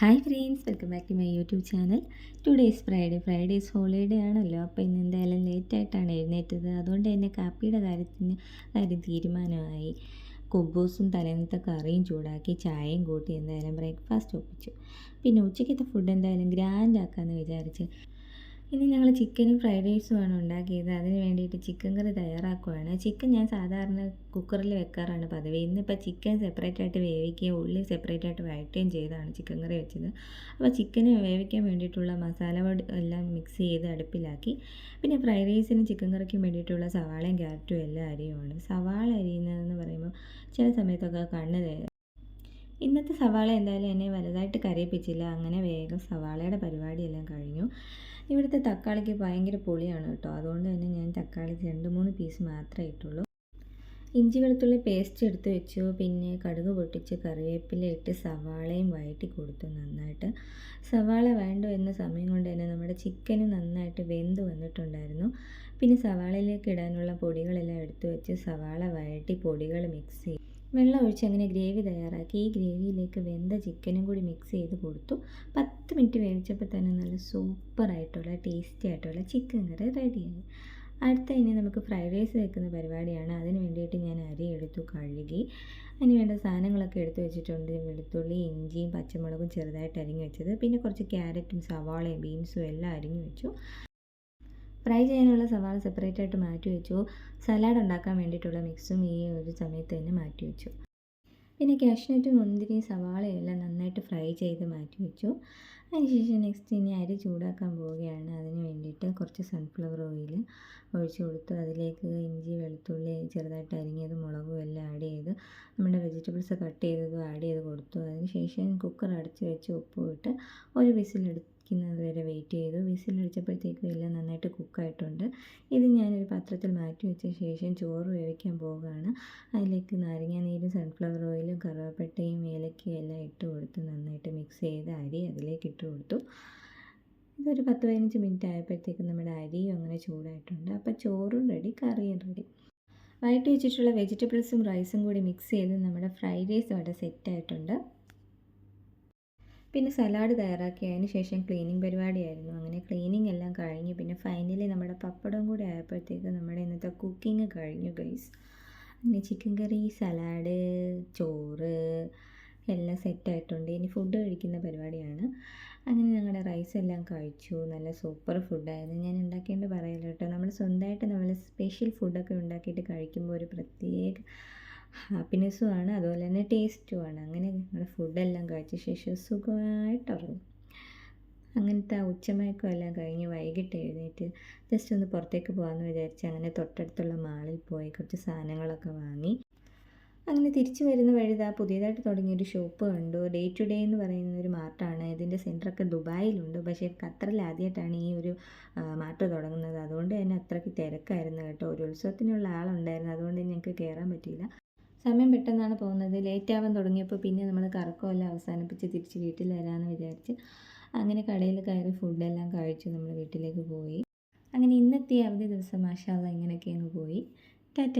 Hi friends welcome back to my YouTube channel. Today's Friday Friday's holiday ആണല്ലോ. അപ്പോൾ ഇന്ന് എന്തായാലും ലേറ്റായിട്ടാണ് എഴുന്നേറ്റത്. അതുകൊണ്ട് തന്നെ കാപ്പിയുടെ കാര്യത്തിന് കാര്യം തീരുമാനമായി. കൊബ്ബൂസും തലേന്നത്തെ കറിയും ചൂടാക്കി ചായയും കൂട്ടി എന്തായാലും ബ്രേക്ക്ഫാസ്റ്റ് ഒപ്പിച്ചു. പിന്നെ ഉച്ചയ്ക്കത്തെ ഫുഡ് എന്തായാലും ഗ്രാൻഡ് ആക്കാമെന്ന് വിചാരിച്ച് ഇനി ഞങ്ങൾ ചിക്കനും ഫ്രൈഡ് റൈസുമാണ് ഉണ്ടാക്കിയത്. അതിന് വേണ്ടിയിട്ട് ചിക്കൻ കറി തയ്യാറാക്കുകയാണ് ചിക്കൻ ഞാൻ സാധാരണ കുക്കറിൽ വെക്കാറാണ് പതിവ്. ഇന്നിപ്പോൾ ചിക്കൻ സെപ്പറേറ്റ് ആയിട്ട് വേവിക്കുകയും ഉള്ളി സെപ്പറേറ്റ് ആയിട്ട് വഴറ്റുകയും ചെയ്താണ് ചിക്കൻ കറി വെച്ചത്. അപ്പോൾ ചിക്കന് വേവിക്കാൻ വേണ്ടിയിട്ടുള്ള മസാല എല്ലാം മിക്സ് ചെയ്ത് അടുപ്പിലാക്കി. പിന്നെ ഫ്രൈഡ് റൈസിനും ചിക്കൻ കറിക്കും വേണ്ടിയിട്ടുള്ള സവാളയും ക്യാരറ്റും എല്ലാം അരിയുമാണ് സവാള അരിയുന്നതെന്ന് പറയുമ്പോൾ ചില സമയത്തൊക്കെ കണ്ണ് ഇന്നത്തെ സവാള എന്തായാലും എന്നെ വലുതായിട്ട് കരയിപ്പിച്ചില്ല. അങ്ങനെ വേഗം സവാളയുടെ പരിപാടിയെല്ലാം കഴിഞ്ഞു. ഇവിടുത്തെ തക്കാളിക്ക് ഭയങ്കര പൊളിയാണ് കേട്ടോ. അതുകൊണ്ട് തന്നെ ഞാൻ തക്കാളി രണ്ട് മൂന്ന് പീസ് മാത്രമേ ഇട്ടുള്ളൂ. ഇഞ്ചി വെളുത്തുള്ളി പേസ്റ്റ് എടുത്ത് വെച്ചു. പിന്നെ കടുക് പൊട്ടിച്ച് കറിവേപ്പില ഇട്ട് സവാളയും വഴറ്റി കൊടുത്തു നന്നായിട്ട്. സവാള വേണ്ട എന്ന സമയം കൊണ്ട് തന്നെ നമ്മുടെ ചിക്കന് നന്നായിട്ട് വെന്ത് വന്നിട്ടുണ്ടായിരുന്നു. പിന്നെ സവാളയിലേക്ക് ഇടാനുള്ള പൊടികളെല്ലാം എടുത്ത് വെച്ച് സവാള വഴറ്റി പൊടികൾ മിക്സ് ചെയ്തു. വെള്ളം ഒഴിച്ച് അങ്ങനെ ഗ്രേവി തയ്യാറാക്കി. ഈ ഗ്രേവിയിലേക്ക് വെന്ത ചിക്കനും കൂടി മിക്സ് ചെയ്ത് കൊടുത്തു. പത്ത് മിനിറ്റ് വേവിച്ചപ്പോൾ തന്നെ നല്ല സൂപ്പറായിട്ടുള്ള ടേസ്റ്റി ആയിട്ടുള്ള ചിക്കൻ കറി റെഡിയായി അടുത്ത ഇനി നമുക്ക് ഫ്രൈഡ് റൈസ് വെക്കുന്ന പരിപാടിയാണ്. അതിന് വേണ്ടിയിട്ട് ഞാൻ അരി എടുത്തു കഴുകി. അതിന് വേണ്ട സാധനങ്ങളൊക്കെ എടുത്തു വെച്ചിട്ടുണ്ട്. വെളുത്തുള്ളി ഇഞ്ചിയും പച്ചമുളകും ചെറുതായിട്ട് അരിഞ്ഞു വെച്ചത്. പിന്നെ കുറച്ച് ക്യാരറ്റും സവാളയും ബീൻസും എല്ലാം അരിഞ്ഞു വെച്ചു. ഫ്രൈ ചെയ്യാനുള്ള സവാള സെപ്പറേറ്റ് ആയിട്ട് മാറ്റി വെച്ചു. സലാഡ് ഉണ്ടാക്കാൻ വേണ്ടിയിട്ടുള്ള മിക്സും ഈ ഒരു സമയത്ത് തന്നെ മാറ്റി വെച്ചു. പിന്നെ കാഷ്നട്ടും മുന്തിരി സവാളയെല്ലാം നന്നായിട്ട് ഫ്രൈ ചെയ്ത് മാറ്റി വെച്ചു. അതിനുശേഷം നെക്സ്റ്റ് ഇനി അരി ചൂടാക്കാൻ പോവുകയാണ്. അതിന് വേണ്ടിയിട്ട് കുറച്ച് സൺഫ്ലവർ ഓയിൽ ഒഴിച്ചു കൊടുത്തു. അതിലേക്ക് ഇഞ്ചി വെളുത്തുള്ളി ചെറുതായിട്ട് അരിഞ്ഞത് മുളകും എല്ലാം ആഡ് ചെയ്ത്. നമ്മുടെ വെജിറ്റബിൾസ് കട്ട് ചെയ്തതും ആഡ് ചെയ്ത് കൊടുത്തു. അതിനുശേഷം കുക്കർ അടച്ച് വെച്ച് ഉപ്പ് ഇട്ട് ഒരു വിസിലെടുത്ത് ഇരിക്കുന്നത് വരെ വെയിറ്റ് ചെയ്തു. വിസിലടിച്ചപ്പോഴത്തേക്കും എല്ലാം നന്നായിട്ട് കുക്കായിട്ടുണ്ട് ഇത് ഞാനൊരു പാത്രത്തിൽ മാറ്റി വെച്ച ശേഷം ചോറ് വേവിക്കാൻ പോവുകയാണ്. അതിലേക്ക് നാരങ്ങ നീരും സൺഫ്ലവർ ഓയിലും കറുവപ്പട്ടയും ഏലക്കയും എല്ലാം ഇട്ട് കൊടുത്ത് നന്നായിട്ട് മിക്സ് ചെയ്ത് അരി അതിലേക്ക് ഇട്ട് കൊടുത്തു. ഇതൊരു പത്ത് പതിനഞ്ച് മിനിറ്റ് ആയപ്പോഴത്തേക്കും നമ്മുടെ അരിയും അങ്ങനെ ചൂടായിട്ടുണ്ട്. അപ്പോൾ ചോറും റെഡി കറിയും റെഡി വയറ്റി വെച്ചിട്ടുള്ള വെജിറ്റബിൾസും റൈസും കൂടി മിക്സ് ചെയ്ത് നമ്മുടെ ഫ്രൈഡ് റൈസ് അവിടെ സെറ്റായിട്ടുണ്ട് പിന്നെ സലാഡ് തയ്യാറാക്കിയതിന് ശേഷം ക്ലീനിങ് പരിപാടിയായിരുന്നു. അങ്ങനെ ക്ലീനിങ് എല്ലാം കഴിഞ്ഞു പിന്നെ ഫൈനലി നമ്മുടെ പപ്പടം കൂടി ആയപ്പോഴത്തേക്ക് നമ്മുടെ ഇന്നത്തെ കുക്കിംഗ് കഴിഞ്ഞു ഗൈസ് അങ്ങനെ ചിക്കൻ കറി സലാഡ് ചോറ് എല്ലാം സെറ്റായിട്ടുണ്ട് ഇനി ഫുഡ് കഴിക്കുന്ന പരിപാടിയാണ്. അങ്ങനെ ഞങ്ങളുടെ റൈസ് എല്ലാം കഴിച്ചു. നല്ല സൂപ്പർ ഫുഡായിരുന്നു ഞാൻ ഉണ്ടാക്കേണ്ട പറയല്ലോ കേട്ടോ. നമ്മൾ സ്വന്തമായിട്ട് നമ്മൾ സ്പെഷ്യൽ ഫുഡൊക്കെ ഉണ്ടാക്കിയിട്ട് കഴിക്കുമ്പോൾ ഒരു പ്രത്യേക ഹാപ്പിനെസ്സുമാണ് അതുപോലെ തന്നെ ടേസ്റ്റുമാണ് അങ്ങനെ നിങ്ങളുടെ ഫുഡെല്ലാം കഴിച്ച ശേഷം സുഖമായിട്ട് ഉറങ്ങും അങ്ങനത്തെ ആ ഉച്ചമയക്കം എല്ലാം കഴിഞ്ഞ് വൈകിട്ട് എഴുന്നേറ്റ് ജസ്റ്റ് ഒന്ന് പുറത്തേക്ക് പോകാമെന്ന് വിചാരിച്ച് അങ്ങനെ തൊട്ടടുത്തുള്ള മാളിൽ പോയി കുറച്ച് സാധനങ്ങളൊക്കെ വാങ്ങി. അങ്ങനെ തിരിച്ചു വരുന്ന വഴി ഇതാ പുതിയതായിട്ട് തുടങ്ങിയൊരു ഷോപ്പ് കണ്ടു. ഡേ ടു ഡേ എന്ന് പറയുന്ന ഒരു മാർട്ടാണ് ഇതിന്റെ സെന്ററൊക്കെ ദുബായിലുണ്ട്. പക്ഷേ ഖത്തറിൽ ആദ്യമായിട്ടാണ് ഈ ഒരു മാർട്ട് തുടങ്ങുന്നത്. അതുകൊണ്ട് തന്നെ അത്രയ്ക്ക് തിരക്കായിരുന്നു കേട്ടോ. ഒരു ഉത്സവത്തിനുള്ള ആളുണ്ടായിരുന്നു. അതുകൊണ്ട് ഞങ്ങൾക്ക് കയറാൻ പറ്റിയില്ല. സമയം പെട്ടെന്നാണ് പോകുന്നത്. ലേറ്റ് ആവാൻ തുടങ്ങിയപ്പോൾ പിന്നെ നമ്മൾ കറക്കമെല്ലാം അവസാനിപ്പിച്ച് തിരിച്ച് വീട്ടിൽ വരാമെന്ന് വിചാരിച്ച് അങ്ങനെ കടയിൽ കയറി ഫുഡെല്ലാം കഴിച്ച് നമ്മൾ വീട്ടിലേക്ക് പോയി. അങ്ങനെ ഇന്നത്തെ അവധി ദിവസം മാഷാല്ല ഇങ്ങനെയൊക്കെയാണ് പോയി. ടാറ്റ.